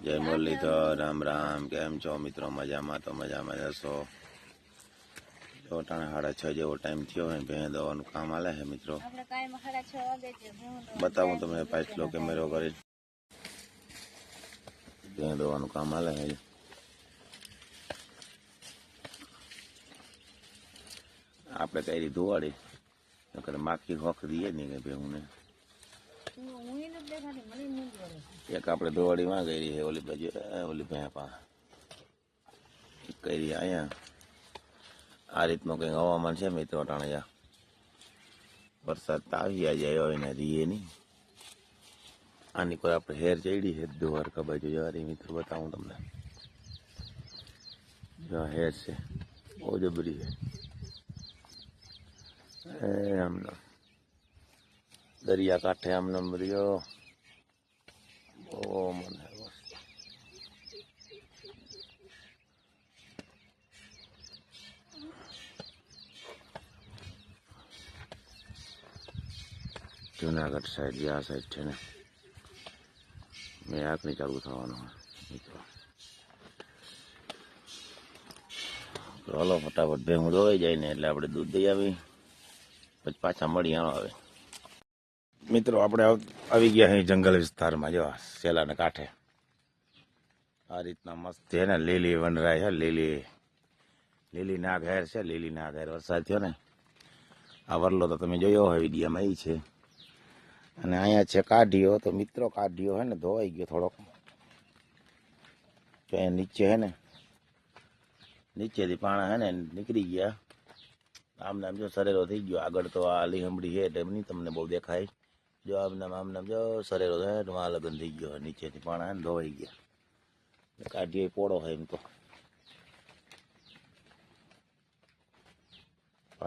જય મુરલીધર રામ રામ કેમ છો મિત્રો મજામાં તો મજામાં જશો જો ટાણે સાડા છ જેવો ટાઈમ થયો હોય ભેં દવાનું કામ હાલે છે મિત્રો? આપણે કાયમ સાડા છ વાગે જ ભેહું દોવા બતાવું તમને પાછલો કેમેરો કરી. ભેં દવાનું કામ હાલે છે આપણે કઈ ધોવાડી? નકર માખી હોખ દઈએ નહીં કે ભેહું ને એક આપણે દોવાડીમાં કરી છે, ઓલી બાજુ ઓલી ભેપા કરી અહીંયા. આ રીતનું કંઈક હવામાન છે મિત્રો ટાણિયા વરસાદ તો આવી જાય હોય ને રીએ નહીં. આની કોઈ આપણે હેર ચડી છે, દ્વારકા બાજુ જવાની મિત્રો, બતાવું તમને. જો હેર છે, બહુ જબરી છે. એમના દરિયા કાંઠે આમ બધો બહુ મને જુનાગઢ સાઈડ આ સાઈડ છે ને, મેં આંખની ચાલુ થવાનું મિત્રો. હલો, ફટાફટ ભેગું ધોવાઈ જાય ને એટલે આપણે દૂધ દઈ આવી, પછી પાછા મળી આવે મિત્રો, આપણે આવી ગયા અહીં જંગલ વિસ્તારમાં, જો સેલાને કાંઠે. આ રીતના મસ્ત છે ને, લીલી વનરાય છે, લીલી લીલી નાઘેર છે, લીલી નાઘેર વરસાદ થયો ને. આ વરલો તો તમે જોયો હોય વિડીયામાં એ છે. અને અહીંયા છે કાઢીઓ, તો મિત્રો કાઢીઓ હે ને, ધોવાઈ ગયો થોડોક. તો અહીંયા નીચે હે ને, નીચેથી પાણા હે ને, નીકળી ગયા. આમ નામ જો સરેરો થઈ ગયો. આગળ તો આ લીહમડી છે, એટલે નહીં તમને બહુ દેખાય. જો આમને નામ જો સરેરો છે લગ્ન થઈ ગયો, નીચેથી પાણા ધોવાઈ ગયા. કાઢીએ પોળો હોય એમ તો.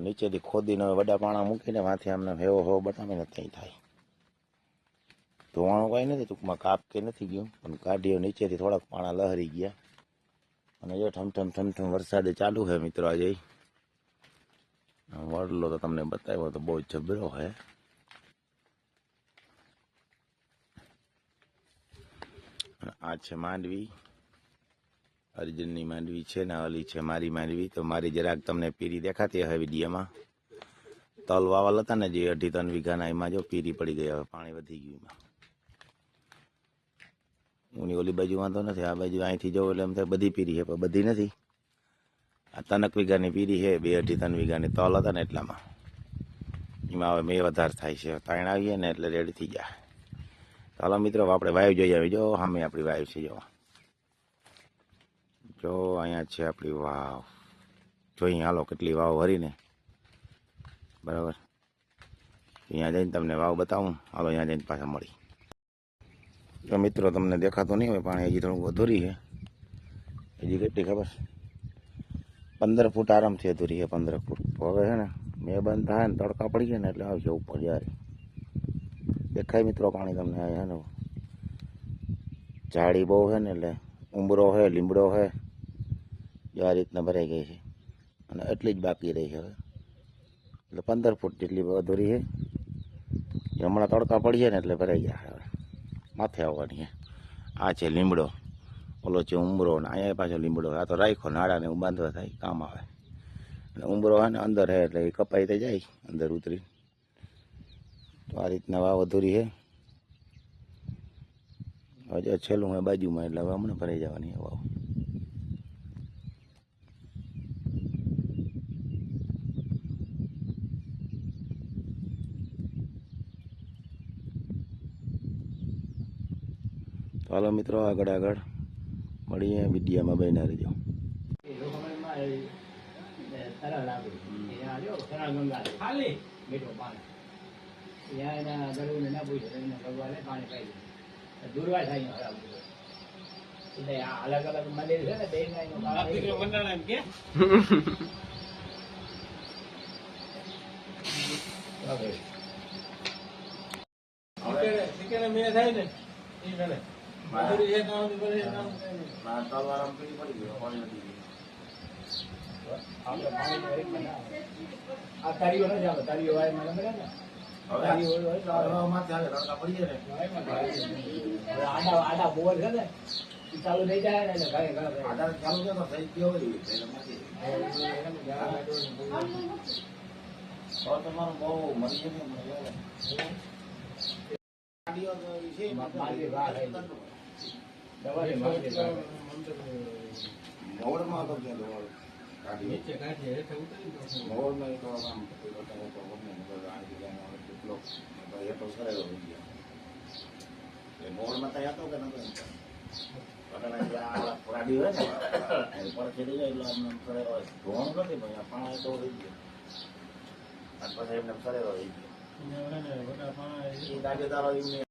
નીચેથી ખોદીને વડા પાણા મૂકીને માથે આમને હેવો હેવો બટામે ને ત્યાં થાય. ધોવાનું કઈ નથી, ટૂંકમાં કાપ કે નથી ગયું. પણ કાઢીઓ નીચેથી થોડાક પાણા લહરી ગયા. અને જો ઠમઠમ ઠમઠમ વરસાદે ચાલુ છે મિત્રો આજે. વડલો તો તમને બતાવ્યો તો બહુ જબરો છે આ છે માંડવી. અર્જુનની માંડવી છે ને ઓલી છે મારી માંડવી. તો મારી જરાક તમને પીરી દેખાતી હવે વિડીયોમાં. તલ વાવલ હતા ને જે અઢી ત્રણ વીઘાના, એમાં જો પીરી પડી ગઈ હવે, પાણી વધી ગયું એમાં. હું ઓલી બાજુ વાંધો નથી, આ બાજુ અહીંથી જવું એટલે એમ થાય બધી પીરી છે, પણ બધી નથી. આ તનક વીઘાની પીરી છે, બે અઢી ત્રણ વીઘાની તલ હતા ને એટલામાં. એમાં હવે મેં વધારે થાય છે તાણ આવીએ ને એટલે રેડી થઈ જાય ચાલો મિત્રો આપણે વાયુ જોઈ આવી. જો સામે આપણી વાયુ છે, જો. જો, અહીંયા છે આપણી વાવ. જોઈ હાલો કેટલી વાવ ભરીને બરાબર. અહીંયા જઈને તમને વાવ બતાવું. હાલો, અહીંયા જઈને પાછા મળી. જો મિત્રો, તમને દેખાતું નહીં હોય, પાણી હજી થોડું અધૂરી છે. હજી કેટલી ખબર? પંદર ફૂટ આરામથી અધૂરી છે, પંદર ફૂટ. હવે છે ને, મેં બંધ થાય ને, તડકા પડી ગયા ને, એટલે આવશે ઉપર જાય દેખાય મિત્રો પાણી તમને અહીંયા ને ઝાડી બહુ છે ને એટલે ઉંબરો છે, લીમડો છે જો આ રીતના ભરાઈ ગઈ છે. અને એટલી જ બાકી રહી છે હવે. એટલે પંદર ફૂટ જેટલી અધૂરી છે. હમણાં તડકા પડી છે ને એટલે ભરાઈ ગયા હવે. માથે આવવાની છે. આ છે લીમડો. ઓલો છે ઉંબરો ને અહીંયા પાછો લીમડો આ તો રાખ્યો, નાળાને બાંધવા થાય, કામ આવે. અને ઉંબરો છે ને અંદર છે એટલે એ કપાઈ તો જાય, અંદર ઉતરી. તો આ રીતના વાવ અધૂરી છે. હજુ છેલ્લું હોય બાજુમાં, એટલે હવે હમણાં ભરાઈ જવાની વાવ. ચાલો મિત્રો, આગળ આગળ મળીએ વિડીયામાં બહેના રહેજો. ખાલી. મીઠો પાણી ત્યાં એના ગળુને ના પૂછે એને ભગવાને પાણી પાઈ દુર્વા થાય એટલે આ અલગ અલગ મંદિર છે ને બે તો એક આ તારીઓ નથી આવે તારીઓ વાય મને ને તારીઓ હોય તો આવે. વાયમાં તારીઓ. હવે આડા આડા બોર છે ને ઈ ચાલુ થઈ જાય ને એટલે ઘરે ઘરે ઘરે. આધાર ચાલુ છે તો થઈ ગયો હોય પેલામાંથી. તો તમારું બહુ મરી જશે મને લાગે. ગાડીઓ તો ઈ છે મારી વાત છે. દવાની માંગણી કરે. મોવડમાં તો ક્યાં જવાનું? ગાડીઓ. મોવડમાં એ તો આમ પેલો તો મોટો ગમે ને બધો આ જગ્યાનો હવે કેટલો તો એ તો કરેલો હોય ગયા. એ મોવડમાં તો હતો કે નતો એમ? પટાણા જે આ ગાડી હોય ને એની પર ચડી જાય એટલે કરેલો હોય. ધોવાનું નથી પણ પાણા તો રહી ગયો. અને પછી એમને કરેલો રહી ગયો. એ ગાડીદારો એમને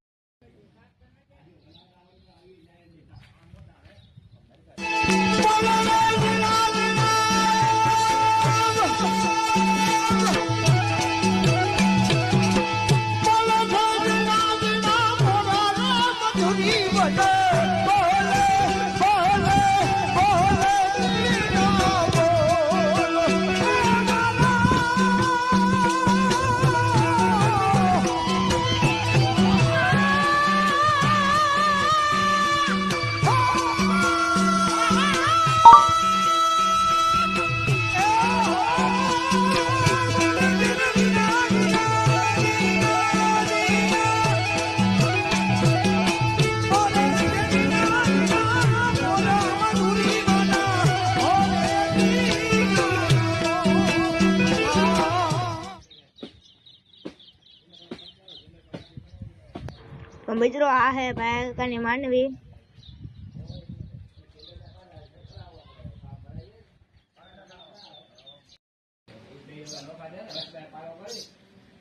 મિત્રો માનવી હે ભાગ કાકાની માંડવી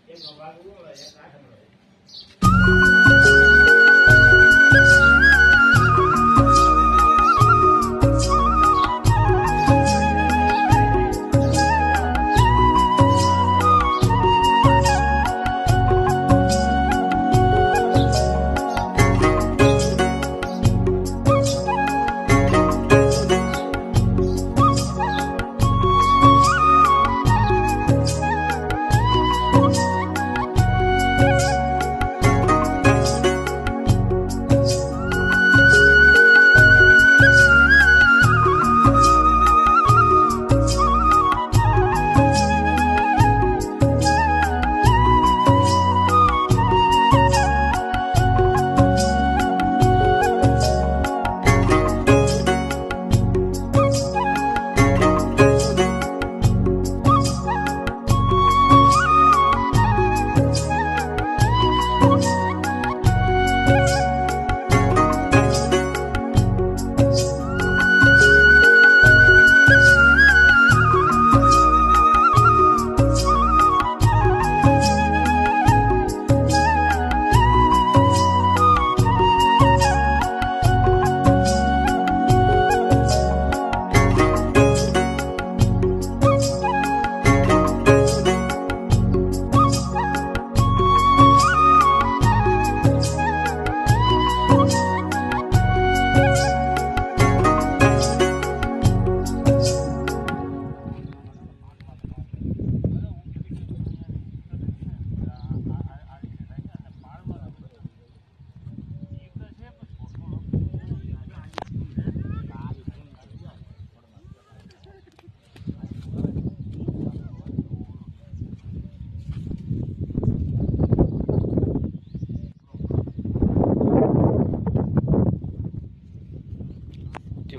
જે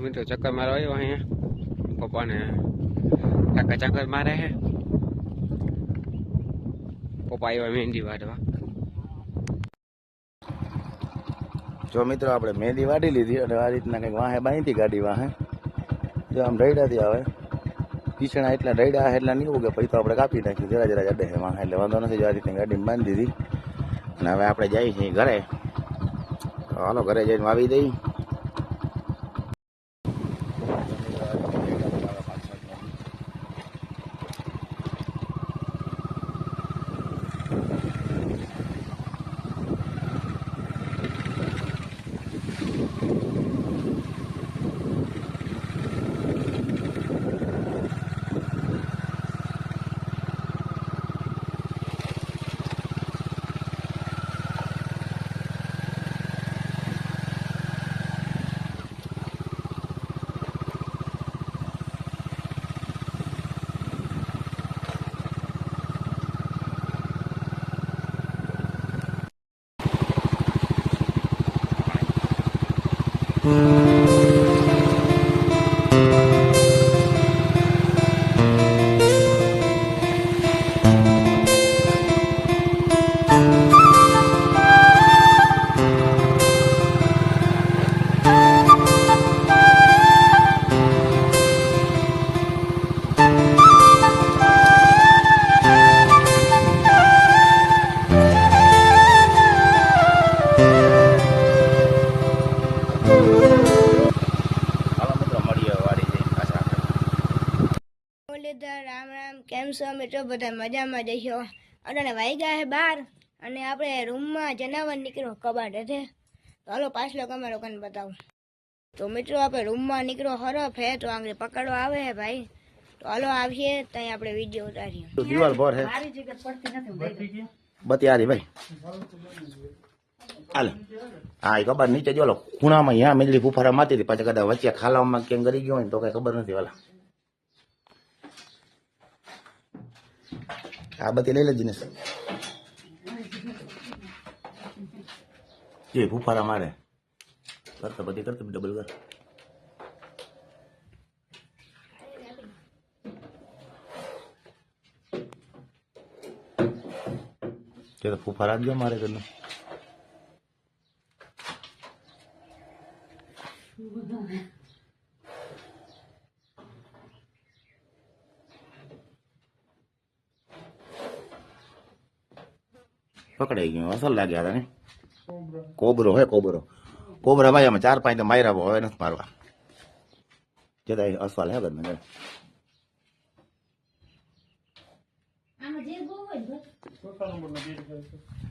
મિત્રો ચક્કર મારો આવ્યો અહીંયા. પપ્પાને કાકા ચક્કર મારે હે પપ્પા આવ્યા મહેંદી વાટવા જો મિત્રો, આપણે મહેંદી વાડી લીધી અને આ રીતના કંઈક વાહે બાંધી ગાડી વાહે. જો આમ રૈડાથી આવે. પીછણા એટલા રૈડા એટલા નહીં ઉગે, પછી તો આપણે કાપી નાખ્યું જરા જરા જડે વાહે, એટલે વાંધો નથી જો આ રીતની ગાડી બાંધી દીધી. અને હવે આપણે જઈએ છીએ ઘરે. તો હાલો, ઘરે જઈને વાવી દઈ હાલો મુરલીધર રામ રામ કેમ છો મિત્રો? બધા મજામાં જઈશો અને ગયા છે બાર અને આપણે રૂમમાં જનાવર નીકળ્યો કબાટ છે તો. હાલો પાછલો કમેરો કને બતાવું. તો મિત્રો આપણે રૂમમાં નીકળો હરફ હે તો આગળ પકડવા આવે હે ભાઈ. તો હાલો આવીએ ત્યાં આપણે વીડિયો ઉતારીએ. તો દીવાલ ભર હે. બતી આરી ભાઈ. હાલ. હા એ ખબર નીચે જો ખૂણામાં અહીંયા મેજડી ફૂફારા માતી હતી. પાછા કદાચ વચ્ચે ખાલામાં ક્યાંક ગરી ગયો હોય ને તો કઈ ખબર નથી વાલા આ બધી લઈ લેજી ને એ ફૂફારા મારે કરતો બધી કરતો ડબલ કર તે તો ફૂફારા જ ગયો મારે પકડાઈ ગયો. અસર લાગ્યા હતા ને. કોબરો હે કોબરો. કોબરા ભાઈ અમે ચાર પાંચ તો માર્યા હવે નથી મારવા. જતા અસવાલ હે બસ.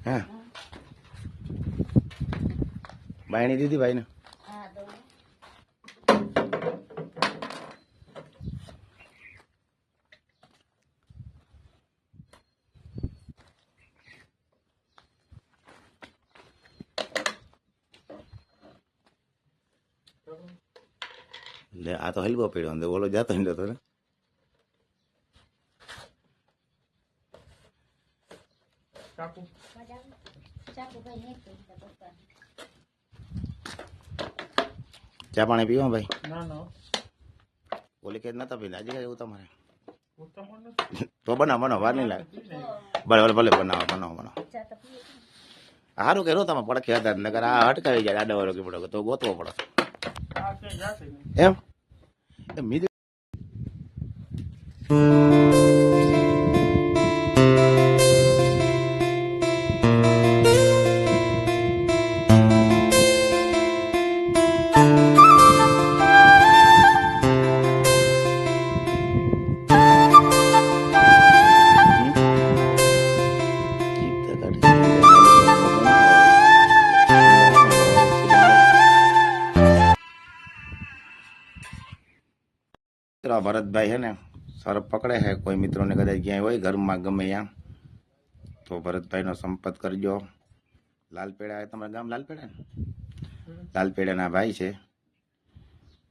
હે. બાયણી દીધી ભાઈ લે આ તો હલવો પડ્યો. અંદર ઓલો જાતો હિંડો તો ને કઈ કઈ. ચા પાણી પીવો ભાઈ? બોલી ઓલી કે નતા પીને? આજે એવું તમારે? તો બનાવો બનાવ વાર નહીં લાગે. ભલે ભલે ભલે બનાવો બનાવો બનાવો. ચા તો પીએ. સારું કર્યું તમે પડખે હતા નગર આ અટકાવી જાય આડા વાળો કે પડો તો ગોતવો પડે. આ ક્યાંય જાશે મિત્રોને કદાચ ક્યાંય હોય ઘરમાં ગમે ત્યાં તો ભરતભાઈનો સંપર્ક કરજો. લાલપેડા તમારા ગામ લાલપેડા? ને લાલપેડાના ભાઈ છે.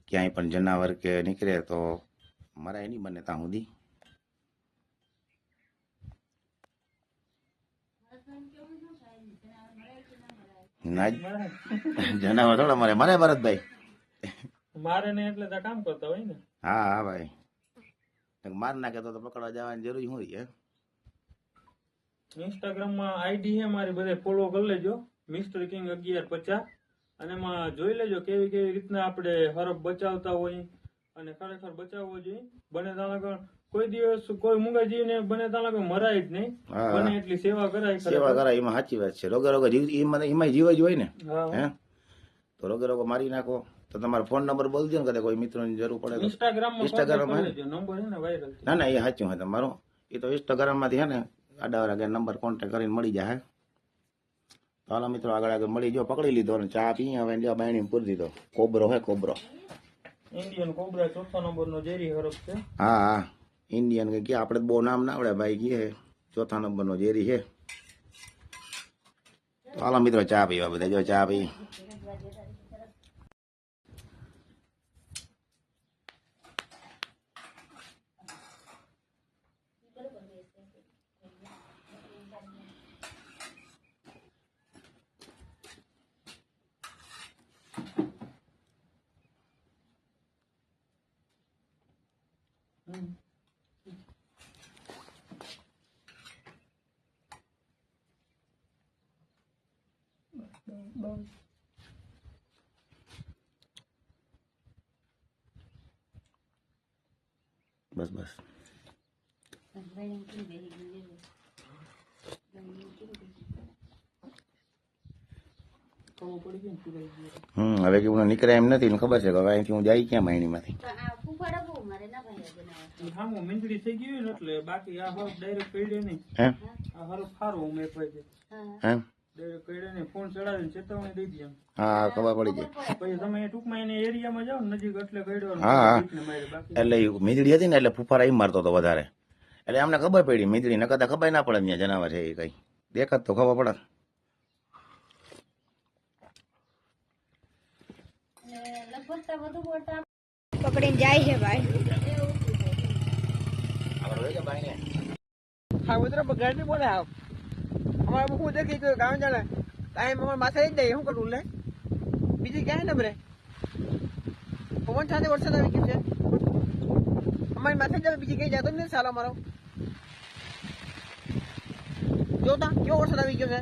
ક્યાંય પણ જનાવર કે નીકળે તો મરાય નહીં બને ત્યાં સુધી. ના જનાવર થોડા મરે. મરે ભરતભાઈ. મારે ને એટલે કામ કરતા હોય ને. હા હા ભાઈ. માર નાખે તો તો પકડવા જવાની જરૂર શું છે? ઇન્સ્ટાગ્રામમાં આઈડી હે મારી બધે ફોલો કરી લેજો. મિસ્ટર કિંગ અગિયાર પચાસ. અને એમાં જોઈ લેજો કેવી કેવી રીતના આપણે હરફ બચાવતા હોય. અને ખરેખર બચાવવો જોઈએ. બને ત્યાં કોઈ દિવસ કોઈ મુંગા જીવને બને ત્યાં મરાય જ નહીં. બને એટલી સેવા કરાય સેવા કરાય એમાં સાચી વાત છે. રોગે રોગે જીવ એમાં જીવ જ હોય ને. હે? તો રોગે રોગે મારી નાખો. તો તમારો ફોન નંબર બોલ દો ને કદાચ કોઈ મિત્રોની જરૂર પડે ઇન્સ્ટાગ્રામમાં Instagram માં કરી લેજો. નંબર હે ને ના એ સાચું હોય તમારો. એ તો ઇન્સ્ટાગ્રામમાંથી હે ને આડા વાળા નંબર કોન્ટેક્ટ કરીને મળી જાય. તો હાલો મિત્રો આગળ આગળ મળી જો પકડી લીધો ને ચા પી હવે જો બાયણી પૂરી દીધો. કોબરો હે કોબરો. ઇન્ડિયન કોબરા ચોથા નંબર નો ઝેરી હરફ છે. હા હા. ઇન્ડિયન કે આપણે તો બહુ નામ ના આવડે ભાઈ કે ચોથા નંબરનો ઝેરી છે તો હાલો મિત્રો ચા પીવા બધા. જો ચા પી. બસ બસ. પડી ગયો હમ હવે કે હું નીકળે એમ નથી ને ખબર છે કે હવે અહીંથી હું જાય ક્યાં મીંદડી થઈ ગયું એટલે બાકી આ હરફ ડાયરેક્ટ કઈડે નહીં હે? આ હરફ સારો હું મેં ભાઈ એમ ડાયરેક્ટ કઈડે નહીં ફોન ચડાવીને ચેતવણી દઈ દે હા ખબર પડી ગઈ. પછી તમે ટૂંકમાં એને એરિયામાં જાઓ નજીક એટલે કઈડવાનું હા, હા. બીકને મારે બાકી એટલે ઈ હતી ને એટલે ફૂફારા એમ મારતો હતો વધારે. એટલે અમને ખબર પડી મીંદડી નકર તો ખબર ના પડે ત્યાં જનાવર છે એ કઈ. દેખાત તો ખબર પડે. પકડીને જાય છે ભાઈ. હા મિત્રો ગાડી બોલે આવ. અમારે હું દેખી ગયું કામ જાણે કાંઈ અમારે માથે જ જાય શું કરવું લે? બીજી ક્યાંય નંબરે? પવન સાથે વરસાદ આવી ગયો છે. અમારી માથે જ બીજી ક્યાંય જતો જ નથી સારો અમારો. જોતા કેવો વરસાદ આવી ગયો છે?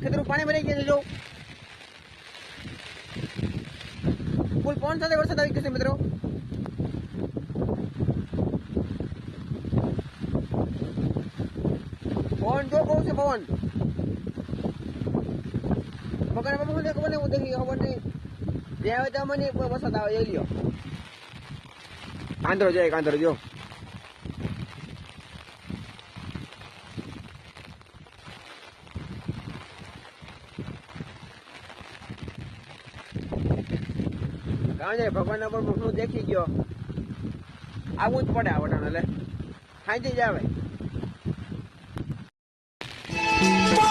ખેતરું પાણી ભરાઈ ગયા છે, જો. પવન સાથે વરસાદ આવી ગયો છે, મિત્રો. પવન પકડ બાબુ મને ખબર નહીં હું દેખી ખબર નહીં જે આવે ત્યાં મને વરસાદ આવે જોઈ લ્યો આંધ્રો જાય આંધ્રો જો કાં જાય ભગવાનના પર દેખી ગયો આવું જ પડે આવડાને લે ખાઈ જ આવે